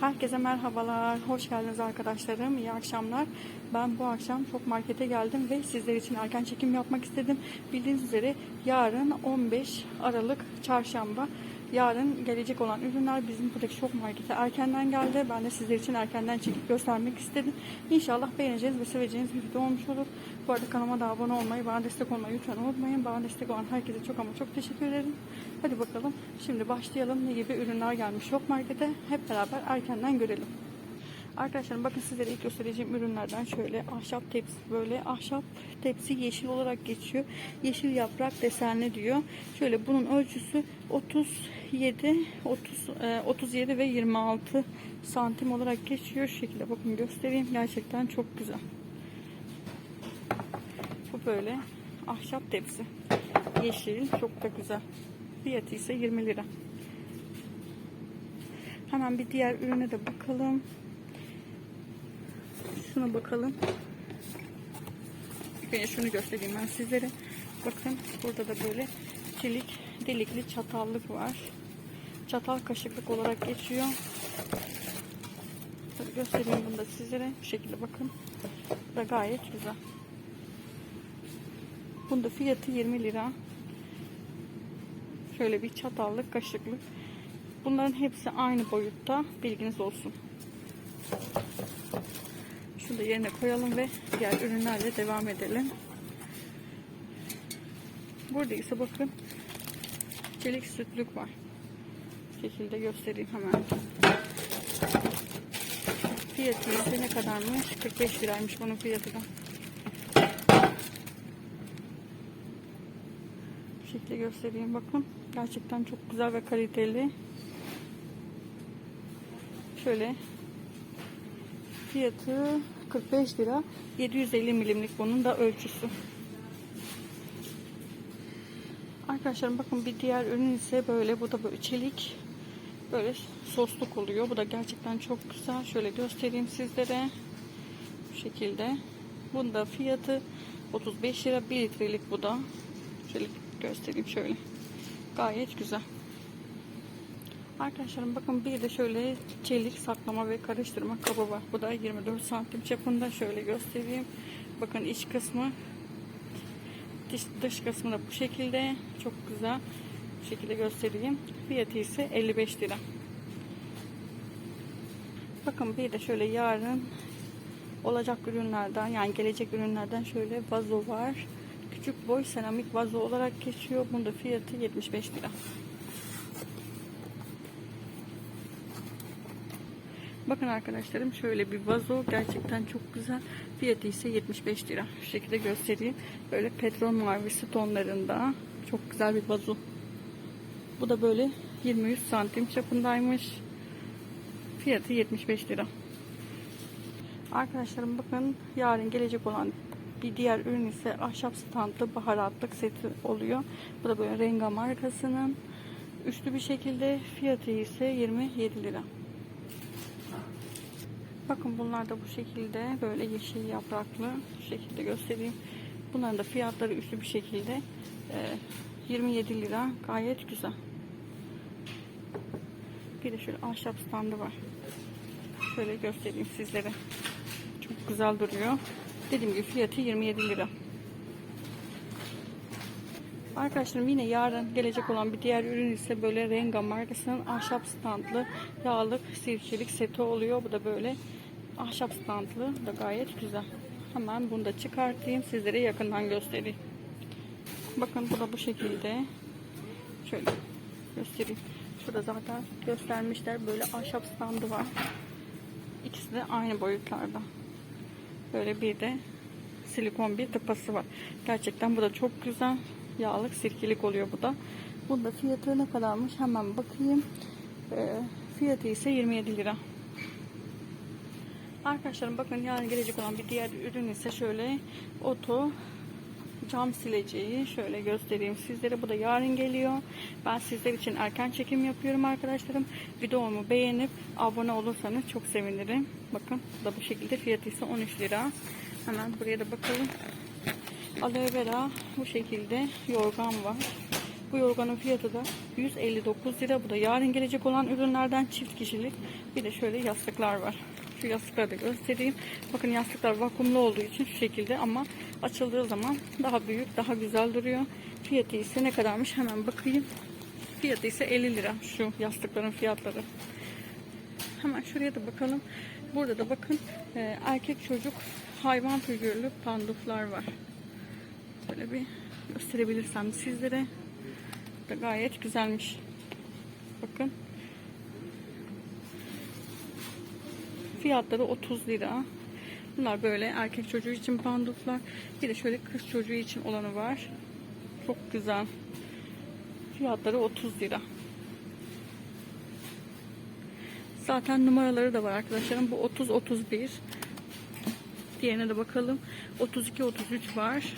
Herkese merhabalar, hoş geldiniz arkadaşlarım, iyi akşamlar. Ben bu akşam çok markete geldim ve sizler için erken çekim yapmak istedim. Bildiğiniz üzere yarın 15 Aralık Çarşamba. Yarın gelecek olan ürünler bizim buradaki şok markete erkenden geldi. Ben de sizler için erkenden çekip göstermek istedim. İnşallah beğeneceğiniz ve seveceğiniz bir video olmuş olur. Bu arada kanalıma da abone olmayı, bana destek olmayı lütfen unutmayın. Bana destek olan herkese çok ama çok teşekkür ederim. Hadi bakalım şimdi başlayalım. Ne gibi ürünler gelmiş şok markete hep beraber erkenden görelim. Arkadaşlarım bakın sizlere ilk göstereceğim ürünlerden şöyle ahşap tepsi böyle ahşap tepsi yeşil olarak geçiyor. Yeşil yaprak desenli diyor. Şöyle bunun ölçüsü 37 30 e, 37 ve 26 santim olarak geçiyor. Şu şekilde bakın göstereyim. Gerçekten çok güzel. Bu böyle ahşap tepsi. Yeşil çok da güzel. Fiyatı ise 20 lira. Hemen bir diğer ürüne de bakalım. Şuna bakalım. Ben şunu göstereyim ben sizlere. Bakın burada da böyle çelik delikli çatallık var. Çatal kaşıklık olarak geçiyor. Şöyle göstereyim bunu da sizlere. Bu şekilde bakın. Bu da gayet güzel. Bunda fiyatı 20 lira. Şöyle bir çatallık kaşıklık. Bunların hepsi aynı boyutta. Bilginiz olsun. Şunu da yerine koyalım ve diğer ürünlerle devam edelim. Burada ise bakın çelik sütlük var. Şekilde göstereyim hemen. Fiyatı ise ne kadarmış? 45 liraymış bunun fiyatı da. Şekilde göstereyim bakın. Gerçekten çok güzel ve kaliteli. Şöyle fiyatı 45 lira. 750 milimlik bunun da ölçüsü. Arkadaşlar bakın bir diğer ürün ise böyle bu da böyle çelik böyle sosluk oluyor. Bu da gerçekten çok güzel. Şöyle göstereyim sizlere. Bu şekilde. Bunun da fiyatı 35 lira 1 litrelik bu da. Şöyle göstereyim şöyle. Gayet güzel. Arkadaşlarım bakın bir de şöyle çelik saklama ve karıştırma kabı var. Bu da 24 santim çapında. Şöyle göstereyim. Bakın iç kısmı dış, dış kısmı da bu şekilde. Çok güzel. Bu şekilde göstereyim. Fiyatı ise 55 lira. Bakın bir de şöyle yarın olacak ürünlerden yani gelecek ürünlerden şöyle vazo var. Küçük boy seramik vazo olarak geçiyor. Bunda fiyatı 75 lira. Bakın arkadaşlarım şöyle bir vazo gerçekten çok güzel. Fiyatı ise 75 lira. Şu şekilde göstereyim. Böyle petrol mavisi tonlarında. Çok güzel bir vazo. Bu da böyle 23 santim çapındaymış. Fiyatı 75 lira. Arkadaşlarım bakın yarın gelecek olan bir diğer ürün ise ahşap standlı baharatlık seti oluyor. Bu da böyle Renga markasının. Üçlü bir şekilde fiyatı ise 27 lira. Bakın bunlar da bu şekilde böyle yeşil yapraklı şu şekilde göstereyim. Bunların da fiyatları üçlü bir şekilde e, 27 lira gayet güzel. Bir de şöyle ahşap standı var. Şöyle göstereyim sizlere. Çok güzel duruyor. Dediğim gibi fiyatı 27 lira. Arkadaşlarım yine yarın gelecek olan bir diğer ürün ise böyle Renga markasının ahşap standlı yağlık sirkelik seti oluyor. Bu da böyle ahşap standlı. Da gayet güzel. Hemen bunu da çıkartayım. Sizlere yakından göstereyim. Bakın bu da bu şekilde. Şöyle göstereyim. Şurada zaten göstermişler. Böyle ahşap standı var. İkisi de aynı boyutlarda. Böyle bir de silikon bir tıpası var. Gerçekten bu da çok güzel. Yağlık sirkelik oluyor bu da. Bunda fiyatı ne kadarmış hemen bakayım. E, fiyatı ise 27 lira. Arkadaşlarım bakın yarın gelecek olan bir diğer ürün ise şöyle oto cam sileceği şöyle göstereyim sizlere. Bu da yarın geliyor. Ben sizler için erken çekim yapıyorum arkadaşlarım. Videomu beğenip abone olursanız çok sevinirim. Bakın bu da bu şekilde fiyatı ise 13 lira. Hemen buraya da bakalım. Aloe vera bu şekilde yorgan var. Bu yorganın fiyatı da 159 lira. Bu da yarın gelecek olan ürünlerden çift kişilik. Bir de şöyle yastıklar var. Şu yastıkları da göstereyim. Bakın yastıklar vakumlu olduğu için şu şekilde ama açıldığı zaman daha büyük, daha güzel duruyor. Fiyatı ise ne kadarmış hemen bakayım. Fiyatı ise 50 lira şu yastıkların fiyatları. Hemen şuraya da bakalım. Burada da bakın e, erkek çocuk hayvan figürlü panduflar var. Böyle bir gösterebilirsem sizlere. Da gayet güzelmiş. Bakın. Fiyatları 30 lira. Bunlar böyle erkek çocuğu için panduflar. Bir de şöyle kız çocuğu için olanı var. Çok güzel. Fiyatları 30 lira. Zaten numaraları da var arkadaşlarım. Bu 30 31. Diğerine de bakalım. 32 33 var.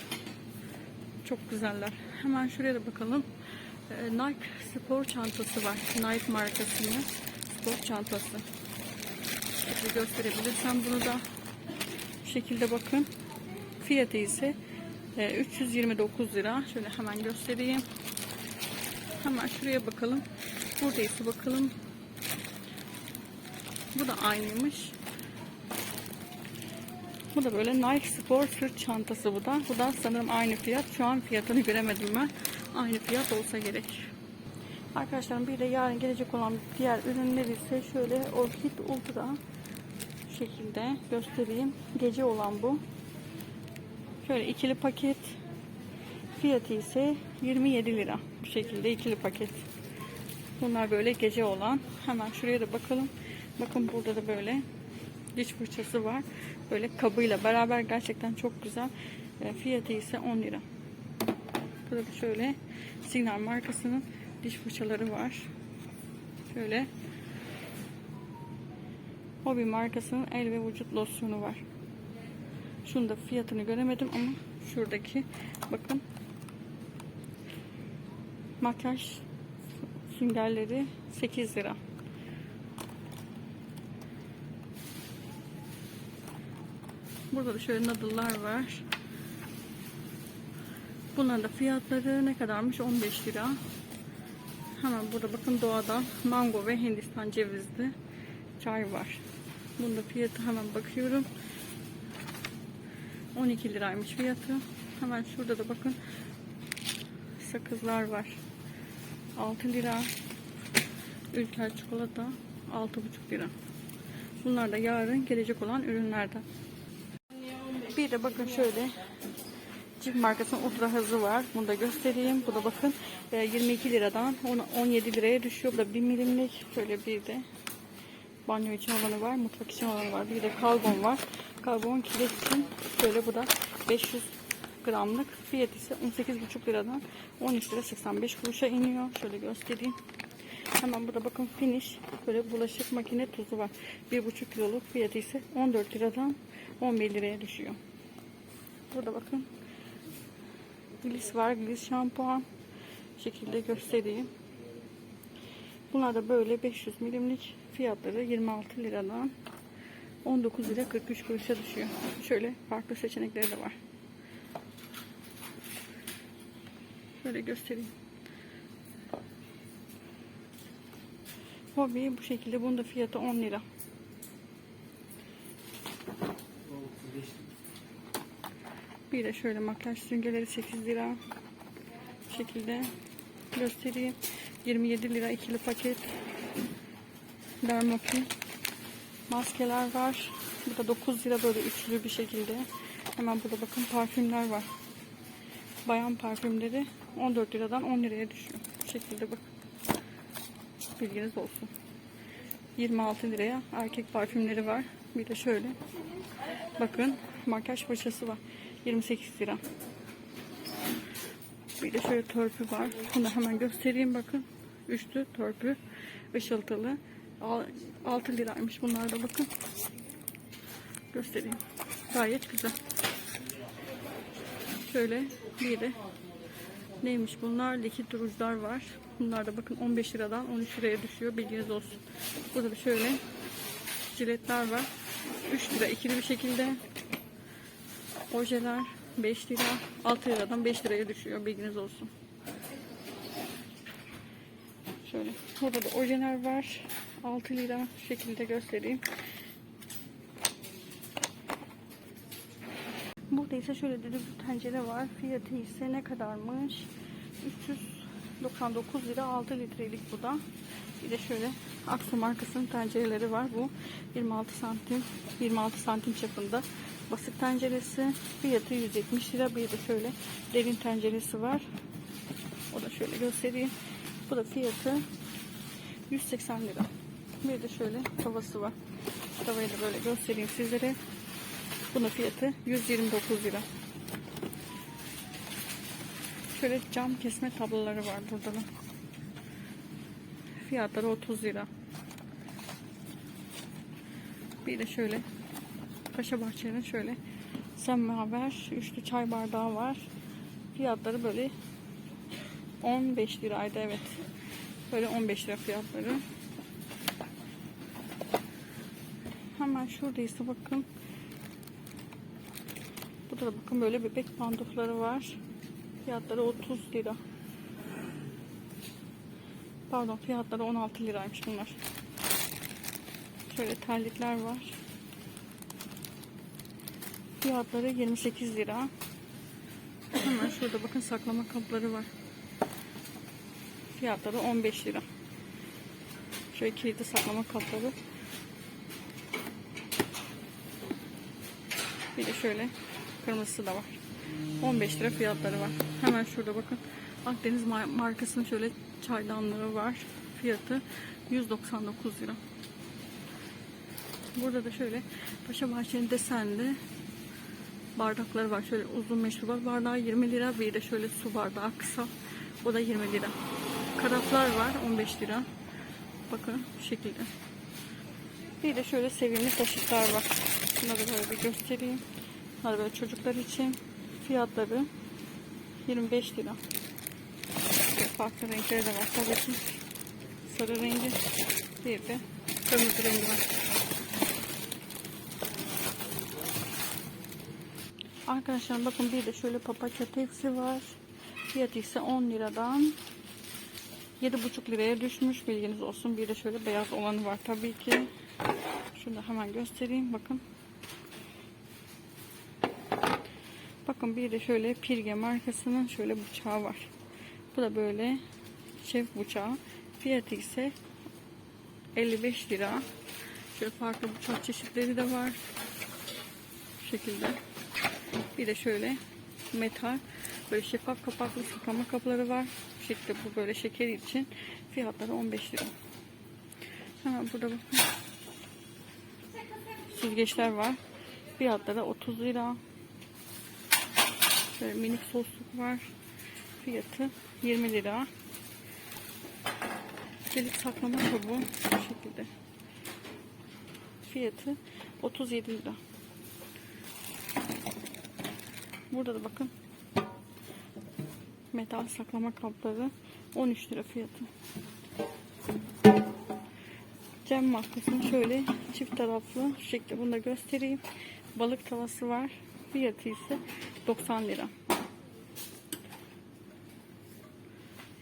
Çok güzeller. Hemen şuraya da bakalım. Ee, Nike spor çantası var. Nike markasının spor çantası. Şöyle gösterebilirsem bunu da şekilde bakın. Fiyatı ise e, 329 lira. Şöyle hemen göstereyim. Hemen şuraya bakalım. Burada ise bakalım. Bu da aynıymış. Bu da böyle Nike Sport sırt çantası bu da. Bu da sanırım aynı fiyat. Şu an fiyatını göremedim ben. Aynı fiyat olsa gerek. Arkadaşlarım bir de yarın gelecek olan diğer ürünler ise şöyle Orchid Ultra şekilde göstereyim. Gece olan bu. Şöyle ikili paket. Fiyatı ise 27 lira. Bu şekilde ikili paket. Bunlar böyle gece olan. Hemen şuraya da bakalım. Bakın burada da böyle diş fırçası var. Böyle kabıyla beraber gerçekten çok güzel. E, Fiyatı ise 10 lira. Burada da şöyle Signal markasının diş fırçaları var. Şöyle Hobby markasının el ve vücut losyonu var. Şunu da fiyatını göremedim ama şuradaki bakın makyaj süngerleri 8 lira. Burada da şöyle nadıllar var. Bunların da fiyatları ne kadarmış? 15 lira. Hemen burada bakın doğadan mango ve hindistan cevizli çay var. Bunda fiyatı hemen bakıyorum. 12 liraymış fiyatı. Hemen şurada da bakın sakızlar var. 6 lira. Ülker çikolata 6,5 lira. Bunlar da yarın gelecek olan ürünlerden. Bir de bakın şöyle Cif markasının ultra hızı var. Bunu da göstereyim. Bu da bakın e, 22 liradan 17 liraya düşüyor. Bu da 1 milimlik. Şöyle bir de banyo için olanı var. Mutfak için olanı var. Bir de kalbon var. Kalbon kilit için şöyle bu da 500 gramlık. Fiyat ise 18,5 liradan 13 lira 85 kuruşa iniyor. Şöyle göstereyim. Hemen burada bakın finish böyle bulaşık makine tuzu var. 1,5 kiloluk fiyatı ise 14 liradan 11 liraya düşüyor. Burada bakın Gliss var. Gliss şampuan. Şekilde göstereyim. Bunlar da böyle 500 milimlik fiyatları 26 liradan 19 lira 43 kuruşa düşüyor. Şöyle farklı seçenekleri de var. Şöyle göstereyim. Hobi bu şekilde. Bunun da fiyatı 10 lira. Bir de şöyle makyaj süngerleri 8 lira. Bu şekilde göstereyim. 27 lira ikili paket. Dermopi. Maskeler var. Bu da 9 lira böyle üçlü bir şekilde. Hemen burada bakın parfümler var. Bayan parfümleri 14 liradan 10 liraya düşüyor. Bu şekilde bak. Bilginiz olsun. 26 liraya erkek parfümleri var. Bir de şöyle. Bakın makyaj fırçası var. 28 lira. Bir de şöyle törpü var. Bunu hemen göstereyim bakın. Üçlü törpü. ışıltılı. 6 liraymış bunlar da bakın. Göstereyim. Gayet güzel. Şöyle bir de neymiş bunlar? Likit rujlar var. Bunlar da bakın 15 liradan 13 liraya düşüyor. Bilginiz olsun. Burada da şöyle jiletler var. 3 lira ikili bir şekilde. Ojeler 5 lira. 6 liradan 5 liraya düşüyor. Bilginiz olsun. Şöyle. Burada da ojeler var. 6 lira şekilde göstereyim. Burada ise şöyle düdüklü tencere var. Fiyatı ise ne kadarmış? 399 lira 6 litrelik bu da. Bir de şöyle Aksu markasının tencereleri var. Bu 26 santim 26 santim çapında basık tenceresi. Fiyatı 170 lira. Bir de şöyle derin tenceresi var. O da şöyle göstereyim. Bu da fiyatı 180 lira. Bir de şöyle tavası var. Tavayı da böyle göstereyim sizlere. Bunun fiyatı 129 lira. Şöyle cam kesme tabloları var burada da. Fiyatları 30 lira. Bir de şöyle Paşa Bahçe'nin şöyle semaver üçlü çay bardağı var. Fiyatları böyle 15 liraydı evet. Böyle 15 lira fiyatları. Hemen şuradaysa bakın. Burada da bakın böyle bebek pandufları var. Fiyatları 30 lira. Pardon fiyatları 16 liraymış bunlar. Şöyle terlikler var. Fiyatları 28 lira. Hemen şurada bakın saklama kapları var. Fiyatları 15 lira. Şöyle kilitli saklama kapları. Bir de şöyle kırmızısı da var. 15 lira fiyatları var. Hemen şurada bakın. Akdeniz mar- markasının şöyle çaydanlığı var. Fiyatı 199 lira. Burada da şöyle Paşa Bahçe'nin desenli bardakları var. Şöyle uzun meşrubat bardağı 20 lira. Bir de şöyle su bardağı kısa. O da 20 lira. Karaflar var 15 lira. Bakın bu şekilde. Bir de şöyle sevimli kaşıklar var. Bunları da böyle bir göstereyim. Bunlar böyle çocuklar için. Fiyatları 25 lira. Farklı renkleri de var tabii ki. Sarı rengi. Bir de kırmızı rengi var. Arkadaşlar bakın bir de şöyle papatya tepsi var. Fiyatı ise 10 liradan 7,5 liraya düşmüş bilginiz olsun. Bir de şöyle beyaz olanı var tabii ki. Şunu da hemen göstereyim bakın. Bakın bir de şöyle Pirge markasının şöyle bıçağı var. Bu da böyle şef bıçağı. Fiyatı ise 55 lira. Şöyle farklı bıçak çeşitleri de var. Bu şekilde. Bir de şöyle metal böyle şeffaf kapaklı sıkama kapları var. Bu şekilde bu böyle şeker için fiyatları 15 lira. Hemen burada bakın. Süzgeçler var. Fiyatları 30 lira. Şöyle minik sosluk var. Fiyatı 20 lira. Delik saklama kabı bu şekilde. Fiyatı 37 lira. Burada da bakın. Metal saklama kapları 13 lira fiyatı. Cam markasının şöyle çift taraflı şu şekilde bunu da göstereyim. Balık tavası var. Fiyatı ise 90 lira.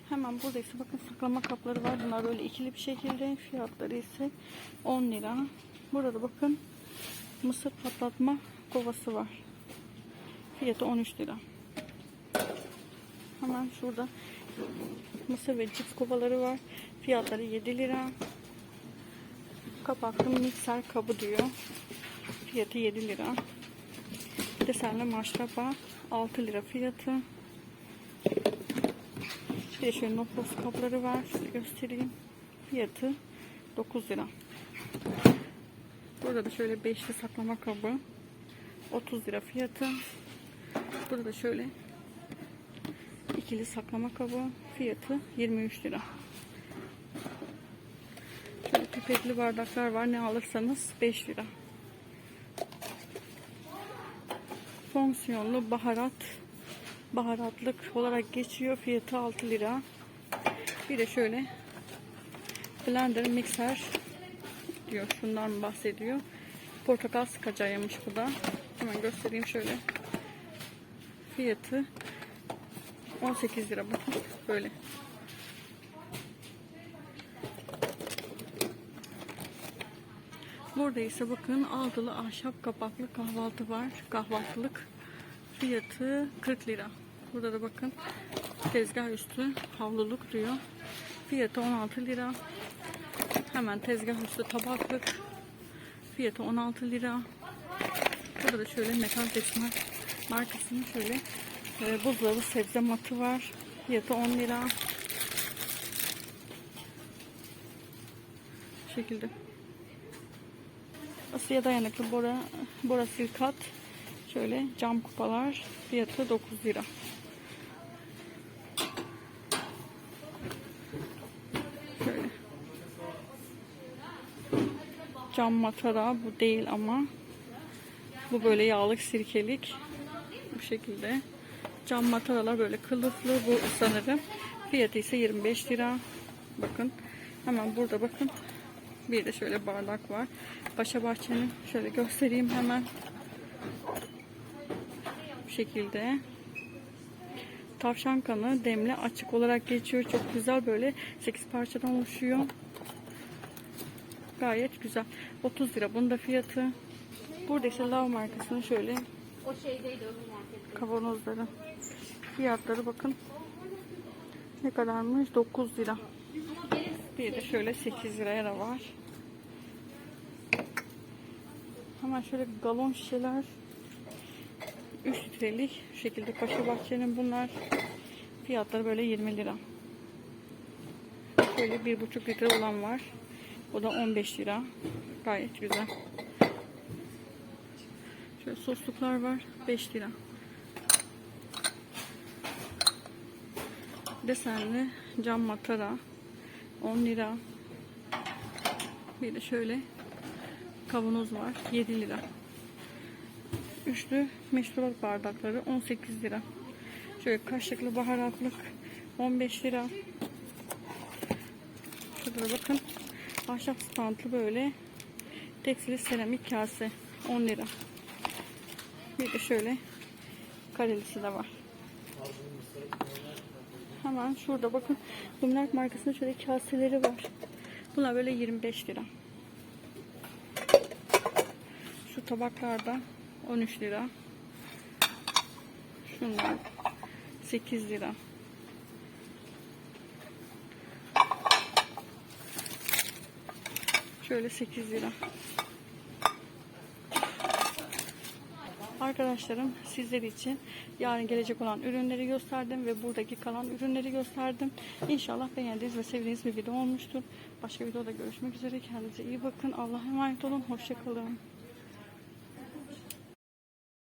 Hemen burada ise bakın saklama kapları var. Bunlar böyle ikili bir şekilde. Fiyatları ise 10 lira. Burada bakın mısır patlatma kovası var. Fiyatı 13 lira. Hemen şurada mısır ve cips kovaları var. Fiyatları 7 lira. Kapaklı mikser kabı diyor. Fiyatı 7 lira. Desenli maşrapa 6 lira fiyatı. Bir de şöyle nopos kapları var. Göstereyim. Fiyatı 9 lira. Burada da şöyle beşli saklama kabı. 30 lira fiyatı. Burada da şöyle ikili saklama kabı. Fiyatı 23 lira. Şöyle pipetli bardaklar var. Ne alırsanız 5 lira. Fonksiyonlu baharat baharatlık olarak geçiyor. Fiyatı 6 lira. Bir de şöyle blender mikser diyor. Şundan bahsediyor. Portakal sıkacağıymış bu da. Hemen göstereyim şöyle. Fiyatı 18 lira bakın böyle. Burada ise bakın altılı ahşap kapaklı kahvaltı var. Kahvaltılık fiyatı 40 lira. Burada da bakın tezgah üstü havluluk diyor. Fiyatı 16 lira. Hemen tezgah üstü tabaklık. Fiyatı 16 lira. Burada da şöyle metal kesme markasının şöyle e, buzdolabı sebze matı var. Fiyatı 10 lira. Şekilde. Asıya dayanıklı bora, borasil kat. Şöyle cam kupalar. Fiyatı 9 lira. Şöyle. Cam matara bu değil ama bu böyle yağlık sirkelik bu şekilde. Cam mataralar böyle kılıflı bu sanırım. Fiyatı ise 25 lira. Bakın hemen burada bakın. Bir de şöyle bardak var. Paşa Bahçe'nin şöyle göstereyim hemen. Bu şekilde. Tavşan kanı demli açık olarak geçiyor. Çok güzel böyle 8 parçadan oluşuyor. Gayet güzel. 30 lira bunun da fiyatı. Burada ise Lav markasının şöyle O şeydeydi öbür markette. kavanozları. Fiyatları bakın. Ne kadarmış? 9 lira. Bir de şöyle 8 liraya da var. Hemen şöyle galon şişeler. 3 litrelik şekilde Paşa Bahçe'nin bunlar. Fiyatları böyle 20 lira. Şöyle 1,5 litre olan var. O da 15 lira. Gayet güzel. Şöyle sosluklar var. 5 lira. Desenli cam matara 10 lira. Bir de şöyle kavanoz var 7 lira. Üçlü meşrubat bardakları 18 lira. Şöyle kaşıklı baharatlık 15 lira. Şurada da bakın ahşap standlı böyle tekstil seramik kase 10 lira. Bir de şöyle karelisi de var. Hemen şurada bakın Luminar markasının şöyle kaseleri var. Bunlar böyle 25 lira. Şu tabaklarda 13 lira. Şunlar 8 lira. Şöyle 8 lira. Arkadaşlarım sizler için yarın gelecek olan ürünleri gösterdim ve buradaki kalan ürünleri gösterdim. İnşallah beğendiğiniz ve sevdiğiniz bir video olmuştur. Başka videoda görüşmek üzere. Kendinize iyi bakın. Allah'a emanet olun. Hoşçakalın.